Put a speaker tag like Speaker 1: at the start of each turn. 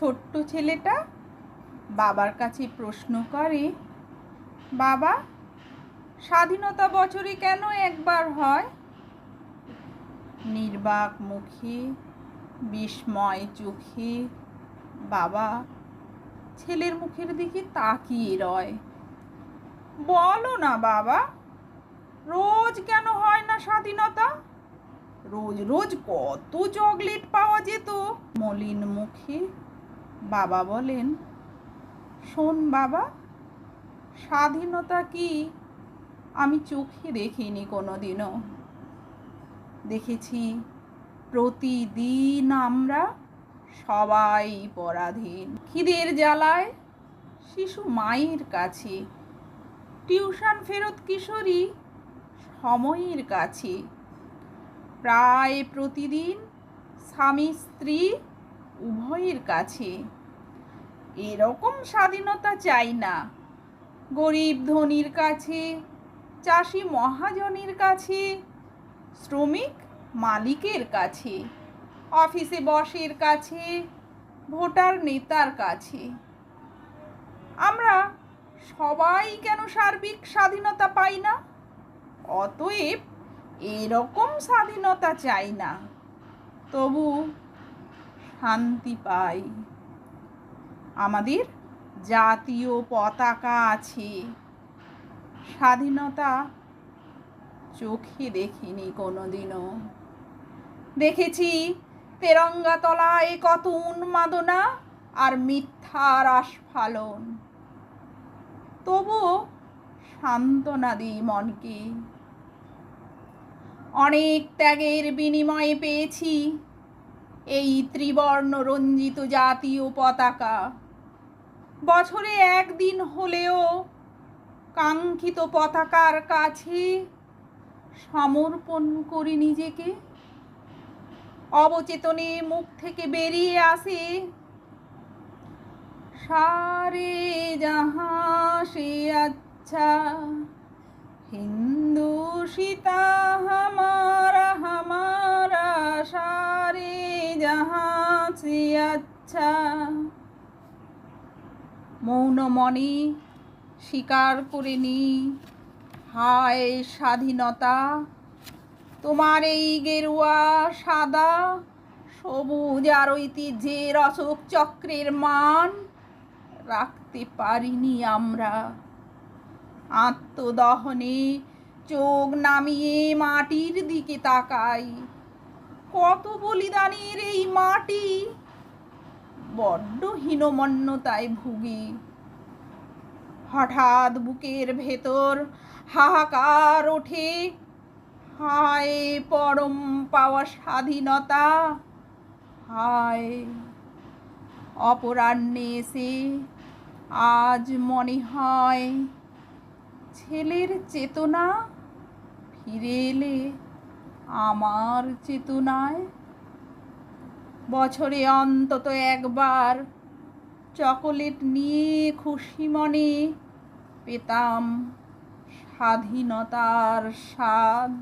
Speaker 1: ছোট্ট ছেলেটা বাবার কাছে প্রশ্ন করে, বাবা, স্বাধীনতা বছরে কেন একবার হয়? নির্বাক মুখে, বিস্ময় চোখে, বাবা, ছেলের মুখের দিকে তাকিয়ে রয়। বলো না, বাবা, রোজ কেন হয় না স্বাধীনতা? রোজ রোজ কত চকলেট পাওয়া যেত? মলিন মুখে বাবা বলেন, শোন বাবা, স্বাধীনতা কি আমি চোখে দেখিনি কোনোদিনও? দেখেছি প্রতিদিন আমরা সবাই পরাধীন। খিদের জ্বালায় শিশু মায়ের কাছে, টিউশন ফেরত কিশোরী সময়ের কাছে। প্রায় প্রতিদিন স্বামী স্ত্রী উভয়ের কাছে। এরকম স্বাধীনতা চাই না। গরিব ধনির কাছে, চাষি মহাজনের কাছে, শ্রমিক মালিকের কাছে, অফিসে বসের কাছে, ভোটার নেতার কাছে। আমরা সবাই কেন সার্বিক স্বাধীনতা পাই না? অতএব এরকম স্বাধীনতা চাই না। তবু শান্তি পাই। আমাদের জাতীয় পতাকা আছে। স্বাধীনতা চোখে দেখিনি কোনোদিনও। দেখেছি তেরঙ্গা তলায় কত উন্মাদনা আর মিথ্যার আস্ফালন তবুও সান্ত্বনা দিই মনকে। অনেক ত্যাগের বিনিময়ে পেয়েছি এই ত্রিবর্ণ রঞ্জিত জাতীয় পতাকা। বছরে একদিন হলেও কাঙ্ক্ষিত পতাকার কাছে সমর্পণ করি নিজেকে। অবচেতনে মুখ থেকে বেরিয়ে আসে সারে যাহা সে আচ্ছা হিন্দু সীতা আচ্ছা। মৌন মনে স্বীকার করে নি। হায় স্বাধীনতা, তোমার এই গেরুয়া সাদা, সবুজ আর ঐতিহ্যের অশোক চক্রের মান রাখতে পারিনি আমরা। আত্মদহনে চোখ নামিয়ে মাটির দিকে তাকাই। কত বলিদানের এই মাটি বড্ড হীনমন্যতায় ভুগি। হঠাৎ বুকের ভেতর হাহাকার ওঠে। হায়, পরম পাওয়া স্বাধীনতা। হায়, অপরাহ্নে এসে আজ মনে হয় ছেলের চেতনা ফিরে এলে আমার চেতনায় বছরে অন্তত একবার চকোলেট নিয়ে খুশি মনে পেতাম স্বাধীনতার স্বাদ।